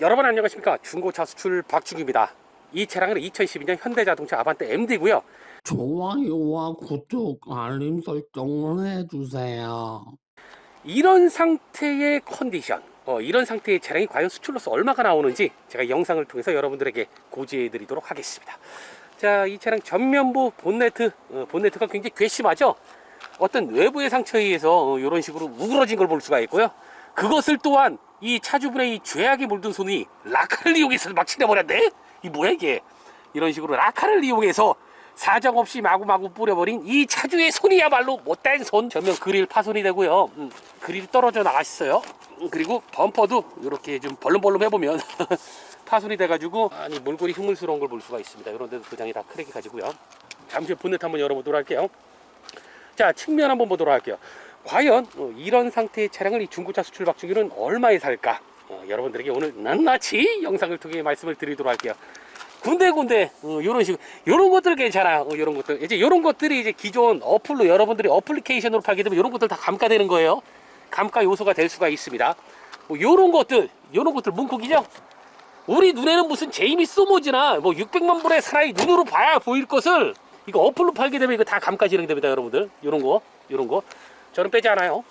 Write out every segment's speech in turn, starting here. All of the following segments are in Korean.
여러분 안녕하십니까? 중고차 수출 박준규입니다. 이 차량은 2012년 현대자동차 아반떼 MD고요. 좋아요와 구독, 알림 설정을 해주세요. 이런 상태의 컨디션 어, 이런 상태의 차량이 과연 수출로서 얼마가 나오는지 제가 영상을 통해서 여러분들에게 고지해 드리도록 하겠습니다. 자이 차량 전면부 본네트 어, 본네트가 굉장히 괘씸하죠? 어떤 외부의 상처에 의해서 이런 식으로 우그러진 걸 볼 수가 있고요 그것을 또한 이 차주분의 이 죄악에 물든 손이 라카를 이용해서 막 칠해버렸네? 이 뭐야 이게? 이런 식으로 라카를 이용해서 사정없이 마구마구 뿌려버린 이 차주의 손이야말로 못된 손 전면 그릴 파손이 되고요. 음, 그릴이 떨어져 나갔어요. 음, 그리고 범퍼도 이렇게 좀 벌름벌름 해보면 파손이 돼가지고 아니 몰골이 흉물스러운 걸 볼 수가 있습니다. 이런 데도 도장이 다 크랙이 가지고요. 잠시 후 본넷 한번 열어보도록 할게요. 자 측면 한번 보도록 할게요 과연 어, 이런 상태의 차량을 이 중고차 수출 박준규는 얼마에 살까? 어, 여러분들에게 오늘 낱낱이 영상을 통해 말씀을 드리도록 할게요. 군데군데 어, 요런 식으로 요런 것들 괜찮아요 어, 요런 것들. 이제 요런 것들이 이제 기존 어플로 여러분들이 어플리케이션으로 팔게 되면 요런 것들 다 감가되는 거예요. 감가 요소가 될 수가 있습니다. 뭐 요런 것들 요런 것들 문콕이죠? 우리 눈에는 무슨 제이미 소모지나 뭐 600만 불의 사나이 눈으로 봐야 보일 것을 이거 어플로 팔게 되면 이거 다 감가 진행됩니다 여러분들. 요런 거 요런 거 저는 빼지 않아요.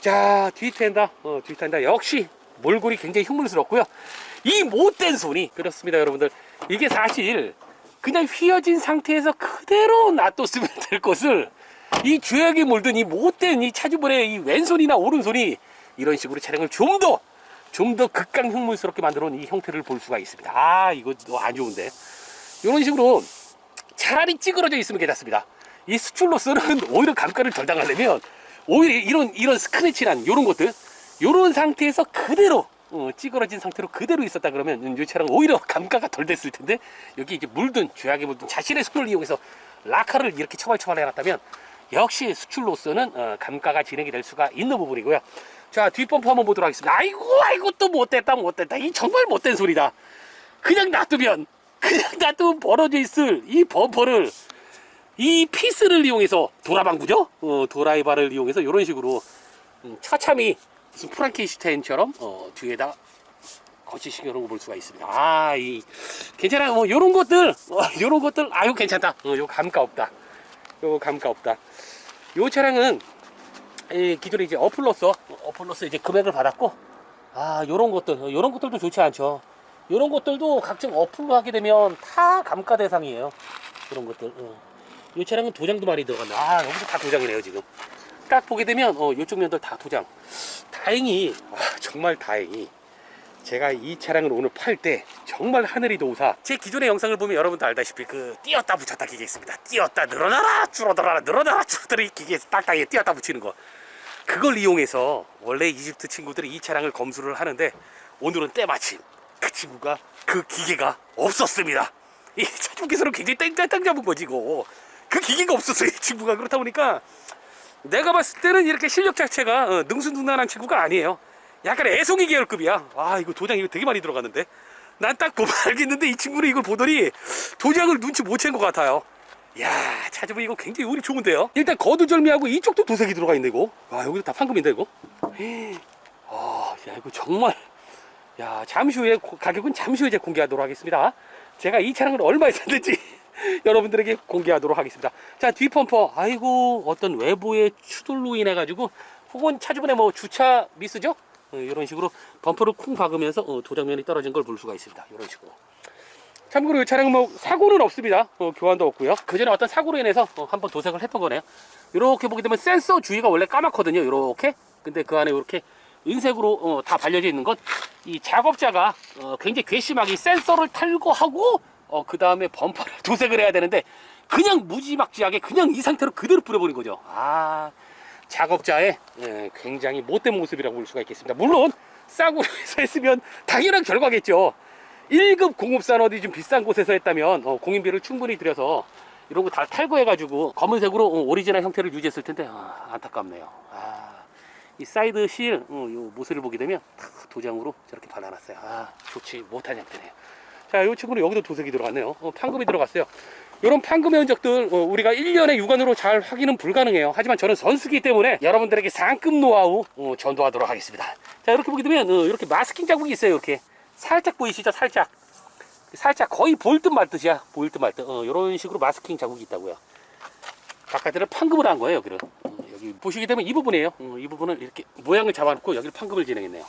자 뒤텐다. 어 뒤텐다. 역시 몰골이 굉장히 흉물스럽고요. 이 못된 손이 그렇습니다 여러분들. 이게 사실 그냥 휘어진 상태에서 그대로 놔뒀으면 될 것을 이 죄악에 물든 이 못된 이 차주분의 이 왼손이나 오른손이 이런 식으로 차량을 좀 더 좀 더 극강 흉물스럽게 만들어 놓은 이 형태를 볼 수가 있습니다. 아 이거 너안 좋은데. 이런 식으로 차라리 찌그러져 있으면 괜찮습니다. 이 수출로서는 오히려 감가를 덜 당하려면 오히려 이런 이런 스크래치란 이런 것들 이런 상태에서 그대로 어, 찌그러진 상태로 그대로 있었다 그러면 이 차량 오히려 감가가 덜 됐을 텐데 여기 이제 물든 죄악에 물든 자신의 손을 이용해서 라카를 이렇게 처발처발 해놨다면 역시 수출로서는 어, 감가가 진행이 될 수가 있는 부분이고요. 자 뒷범퍼 한번 보도록 하겠습니다. 아이고 아이고 또 못됐다 못됐다 이 정말 못된 소리다. 그냥 놔두면 그냥 놔두면 벌어져 있을 이 범퍼를 이 피스를 이용해서 도라방구죠? 어, 도라이바를 이용해서 이런 식으로 음, 처참히 무슨 프랑켄슈타인처럼 어, 뒤에다 거치시켜 놓은 거볼 수가 있습니다. 아, 이 괜찮아요. 뭐 이런 것들, 어, 이런 것들, 아유 괜찮다. 어, 요 감가 없다. 요 감가 없다. 요 차량은 이 기존에 이제 어플로서 어플로서 이제 금액을 받았고, 아, 요런 것들, 어, 요런 것들도 좋지 않죠. 요런 것들도 각종 어플로 하게 되면 다 감가 대상이에요. 이런 것들. 어. 이 차량은 도장도 많이 들어간다. 아, 여기도 다 도장이네요, 지금. 딱 보게 되면, 어, 이쪽 면들 다 도장. 다행히, 아, 정말 다행히. 제가 이 차량을 오늘 팔 때 정말 하늘이 도우사 제 기존의 영상을 보면 여러분도 알다시피 그 띄었다 붙였다 기계 있습니다 띄었다 늘어나라 줄어들어라 늘어나라 줄어들어 이 기계에서 딱딱하게 띄었다 붙이는 거 그걸 이용해서 원래 이집트 친구들이 이 차량을 검수를 하는데 오늘은 때마침 그 친구가 그 기계가 없었습니다 이 차주께서는 굉장히 땡땡땡 잡은 거지 이거 그 기계가 없었어요 이 친구가 그렇다 보니까 내가 봤을 때는 이렇게 실력 자체가 어, 능수능란한 친구가 아니에요 약간 애송이 계열급이야. 와 이거 도장 이거 되게 많이 들어갔는데. 난 딱 보면 알겠는데 이 친구는 이걸 보더니 도장을 눈치 못 챈 것 같아요. 야 찾아보면 이거 굉장히 운이 좋은데요. 일단 거두절미하고 이쪽도 도색이 들어가 있네 이거. 와 여기도 다 황금인데 이거. 아, 야 이거 정말. 야 잠시 후에 고- 가격은 잠시 후에 공개하도록 하겠습니다. 제가 이 차량을 얼마에 샀는지 여러분들에게 공개하도록 하겠습니다. 자 뒷펌퍼 아이고 어떤 외부의 추돌로 인해 가지고 혹은 차주분의 뭐 주차 미스죠? 어, 이런 식으로 범퍼를 쿵 박으면서 어, 도장면이 떨어진 걸 볼 수가 있습니다. 이런 식으로. 참고로 이 차량은 뭐 사고는 없습니다. 어, 교환도 없고요. 그 전에 어떤 사고로 인해서 어, 한번 도색을 했던 거네요. 이렇게 보게 되면 센서 주위가 원래 까맣거든요. 이렇게. 근데 그 안에 이렇게 은색으로 어, 다 발려져 있는 건 이 작업자가 어, 굉장히 괘씸하게 이 센서를 탈거하고 어, 그 다음에 범퍼를 도색을 해야 되는데 그냥 무지막지하게 그냥 이 상태로 그대로 뿌려버린 거죠. 아. 작업자의 예, 굉장히 못된 모습이라고 볼 수가 있겠습니다. 물론 싸고 해서 했으면 당연한 결과겠죠. 1급 공업산 어디 좀 비싼 곳에서 했다면 어, 공인비를 충분히 들여서 이런 거 다 탈거해가지고 검은색으로 어, 오리지널 형태를 유지했을 텐데 아, 안타깝네요. 아, 이 사이드 실 어, 요 모습을 보게 되면 탁 도장으로 저렇게 발라놨어요. 아, 좋지 못한 형태네요. 자, 이 친구는 여기도 도색이 들어갔네요. 어, 판금이 들어갔어요. 이런 판금의 흔적들 어, 우리가 1년의 육안으로 잘 확인은 불가능해요. 하지만 저는 선수기 때문에 여러분들에게 상급 노하우 어, 전도하도록 하겠습니다. 자, 이렇게 보게 되면 어, 이렇게 마스킹 자국이 있어요. 이렇게 살짝 보이시죠? 살짝. 살짝 거의 보일 듯 말 듯이야. 보일 듯 말 듯. 어, 이런 식으로 마스킹 자국이 있다고요. 바깥에를 판금을 한 거예요, 여기를. 어, 여기 보시게 되면 이 부분이에요. 어, 이 부분을 이렇게 모양을 잡아놓고 여기를 판금을 진행했네요.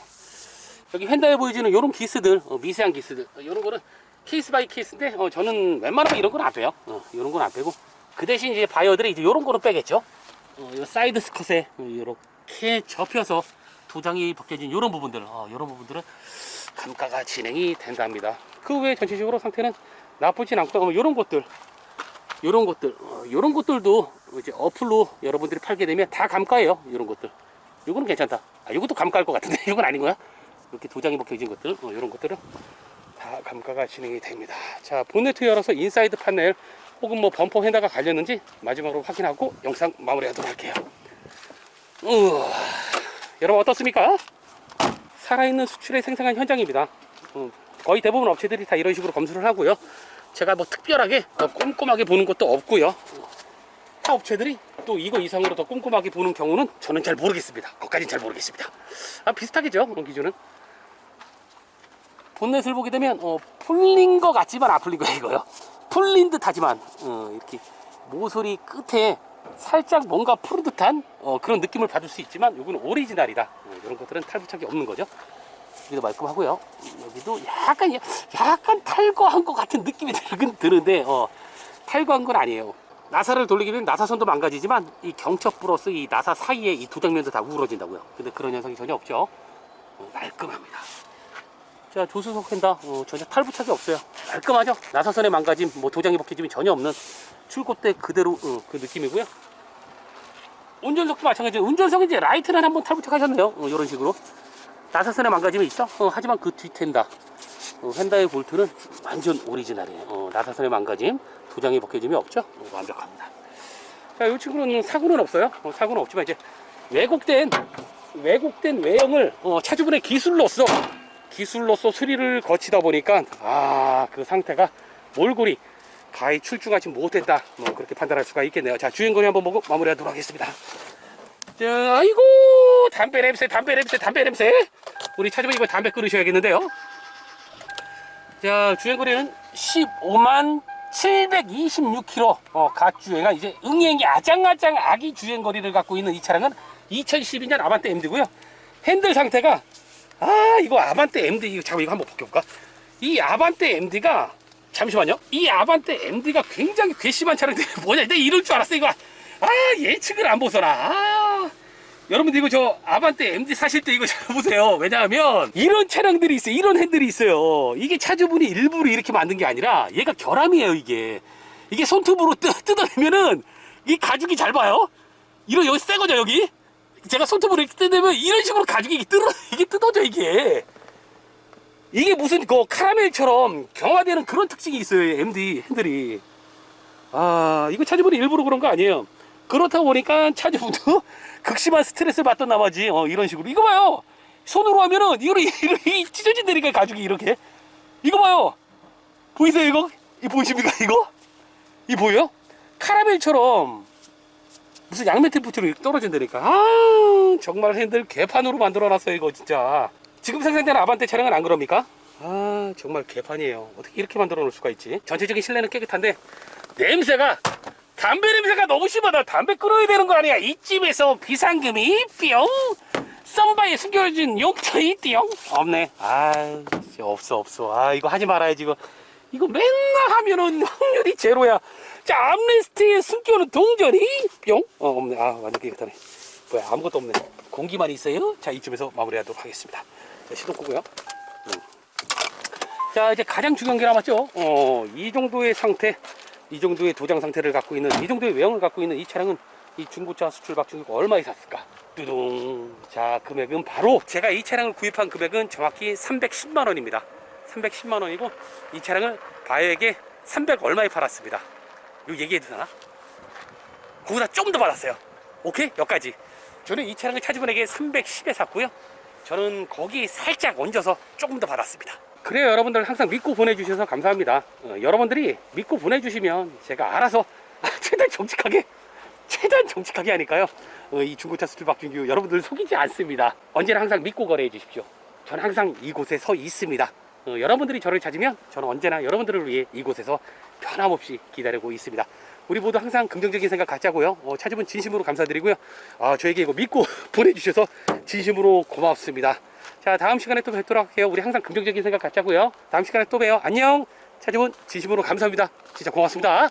여기 휀다에 보여지는 이런 기스들, 어, 미세한 기스들, 어, 이런 거는 케이스 바이 케이스인데, 어, 저는 웬만하면 이런 건 안 빼요. 어, 이런 건안 빼고. 그 대신 이제 바이어들이 이제 이런 거는 빼겠죠. 어, 이 사이드 스컷에 이렇게 접혀서 도장이 벗겨진 이런 부분들, 어, 이런 부분들은 감가가 진행이 된답니다. 그 외에 전체적으로 상태는 나쁘진 않고, 어, 이런 것들, 이런 것들, 어, 이런 것들도 이제 어플로 여러분들이 팔게 되면 다 감가예요. 이런 것들. 이거는 괜찮다. 아, 이것도 감가일 것 같은데 이건 아닌 거야? 이렇게 도장이 벗겨진 것들, 어, 이런 것들은 다 감가가 진행이 됩니다. 자, 본네트 열어서 인사이드 판넬 혹은 뭐 범퍼 핸다가 갈렸는지 마지막으로 확인하고 영상 마무리하도록 할게요. 우 여러분 어떻습니까? 살아있는 수출의 생생한 현장입니다. 어, 거의 대부분 업체들이 다 이런 식으로 검수를 하고요. 제가 뭐 특별하게 더 꼼꼼하게 보는 것도 없고요. 타 업체들이 또 이거 이상으로 더 꼼꼼하게 보는 경우는 저는 잘 모르겠습니다. 거기까지는 잘 모르겠습니다. 아, 비슷하겠죠? 그런 기준은. 본넷을 보게 되면 어, 풀린 것 같지만 안 풀린 거예요 이거요. 풀린 듯 하지만 어, 이렇게 모서리 끝에 살짝 뭔가 푸른 듯한 어, 그런 느낌을 받을 수 있지만 이거는 오리지널이다. 어, 이런 것들은 탈부착이 없는 거죠. 여기도 말끔하고요. 여기도 약간 약간 탈거한 것 같은 느낌이 들긴 드는데 어, 탈거한 건 아니에요. 나사를 돌리게 되면 나사선도 망가지지만 이 경첩 플러스 이 나사 사이에 이 두 장면도 다 우러진다고요. 근데 그런 현상이 전혀 없죠. 어, 말끔합니다. 자 조수석 펜다 어, 전혀 탈부착이 없어요. 깔끔하죠. 나사선의 망가짐, 뭐 도장이 벗겨짐이 전혀 없는 출고 때 그대로 어, 그 느낌이고요. 운전석도 마찬가지예요. 운전석 이제 라이트는 한번 탈부착하셨네요. 어, 이런 식으로 나사선의 망가짐이 있죠. 어, 하지만 그 뒤텐다 어, 펜다의 볼트는 완전 오리지널이에요. 어, 나사선의 망가짐, 도장이 벗겨짐이 없죠. 어, 완벽합니다. 자, 이 친구는 사고는 없어요. 어, 사고는 없지만 이제 왜곡된 왜곡된 외형을 어, 차주분의 기술로서 기술로서 수리를 거치다 보니까 아 그 상태가 몰골이 가히 출중하지 못했다. 뭐 그렇게 판단할 수가 있겠네요. 자 주행거리 한번 보고 마무리하도록 하겠습니다. 자 아이고 담배 냄새 담배 냄새 담배 냄새. 우리 차주분 이거 담배 끊으셔야겠는데요. 자 주행거리는 15만 726km 어, 갓 주행한 이제 응행이 아장아장 아기 주행거리를 갖고 있는 이 차량은 2012년 아반떼 MD고요. 핸들 상태가 아 이거 아반떼 MD 이거 잠깐 이거 한번 벗겨볼까? 이 아반떼 MD가 잠시만요. 이 아반떼 MD가 굉장히 괘씸한 차량인데 뭐냐? 내가 이럴 줄 알았어 이거. 아 예측을 안 보서라. 아, 여러분들 이거 저 아반떼 MD 사실 때 이거 잘 보세요. 왜냐하면 이런 차량들이 있어요. 이런 핸들이 있어요. 이게 차주분이 일부러 이렇게 만든 게 아니라 얘가 결함이에요 이게. 이게 손톱으로 뜯, 뜯어내면은 이 가죽이 잘 봐요. 이런 여기 새 거죠 여기. 제가 손톱으로 이렇게 뜯으면 이런 식으로 가죽이 이게 뜯어 이게 뜯어져 이게. 이게 무슨 그 카라멜처럼 경화되는 그런 특징이 있어요 MD 핸들이. 아 이거 차주분이 일부러 그런 거 아니에요. 그렇다 보니까 차주분도 극심한 스트레스를 받던 나머지 어, 이런 식으로 이거 봐요. 손으로 하면은 이거 이거 이 찢어진다니까 가죽이 이렇게. 이거 봐요. 보이세요 이거? 이 보이십니까 이거? 이 보여요? 카라멜처럼 무슨 양면 테이프처럼 이렇게 떨어진다니까. 아, 정말 핸들 개판으로 만들어놨어요, 이거 진짜. 지금 생산되는 아반떼 차량은 안 그럽니까? 아, 정말 개판이에요. 어떻게 이렇게 만들어 놓을 수가 있지? 전체적인 실내는 깨끗한데, 냄새가, 담배 냄새가 너무 심하다. 담배 끊어야 되는 거 아니야? 이쯤에서 비상금이 뿅! 썸바에 숨겨진 용돈이 뿅! 없네. 아, 없어, 없어. 아, 이거 하지 말아야지, 이거. 이거 맨날 하면은 확률이 제로야. 자, 암레스트에 숨겨놓은 동전이 뿅? 어, 없네. 아, 완전 깨끗하네. 뭐야, 아무것도 없네. 공기만 있어요. 자, 이쯤에서 마무리하도록 하겠습니다. 자, 시동 끄고요. 음. 자, 이제 가장 중요한 게 남았죠. 어, 이 정도의 상태, 이 정도의 도장 상태를 갖고 있는, 이 정도의 외형을 갖고 있는 이 차량은 이 중고차 수출 박중국 얼마에 샀을까? 뚜둥. 자, 금액은 바로 제가 이 차량을 구입한 금액은 정확히 310만 원입니다. 310만 원이고 이 차량을 바이에게 300 얼마에 팔았습니다. 이거 얘기해도 되나? 그보다 좀 더 받았어요. 오케이? 여기까지. 저는 이 차량을 차주분에게 310에 샀고요. 저는 거기 살짝 얹어서 조금 더 받았습니다. 그래요, 여러분들 항상 믿고 보내주셔서 감사합니다. 어, 여러분들이 믿고 보내주시면 제가 알아서 최대한 정직하게, 최대한 정직하게 하니까요. 어, 이 중고차 수출 박준규 여러분들 속이지 않습니다. 언제나 항상 믿고 거래해 주십시오. 저는 항상 이곳에 서 있습니다. 어, 여러분들이 저를 찾으면 저는 언제나 여러분들을 위해 이곳에서 변함없이 기다리고 있습니다. 우리 모두 항상 긍정적인 생각 갖자고요. 어, 찾으면 진심으로 감사드리고요. 아, 저에게 이거 믿고 보내주셔서 진심으로 고맙습니다. 자, 다음 시간에 또 뵙도록 할게요. 우리 항상 긍정적인 생각 갖자고요. 다음 시간에 또 봬요. 안녕. 찾아본 진심으로 감사합니다. 진짜 고맙습니다.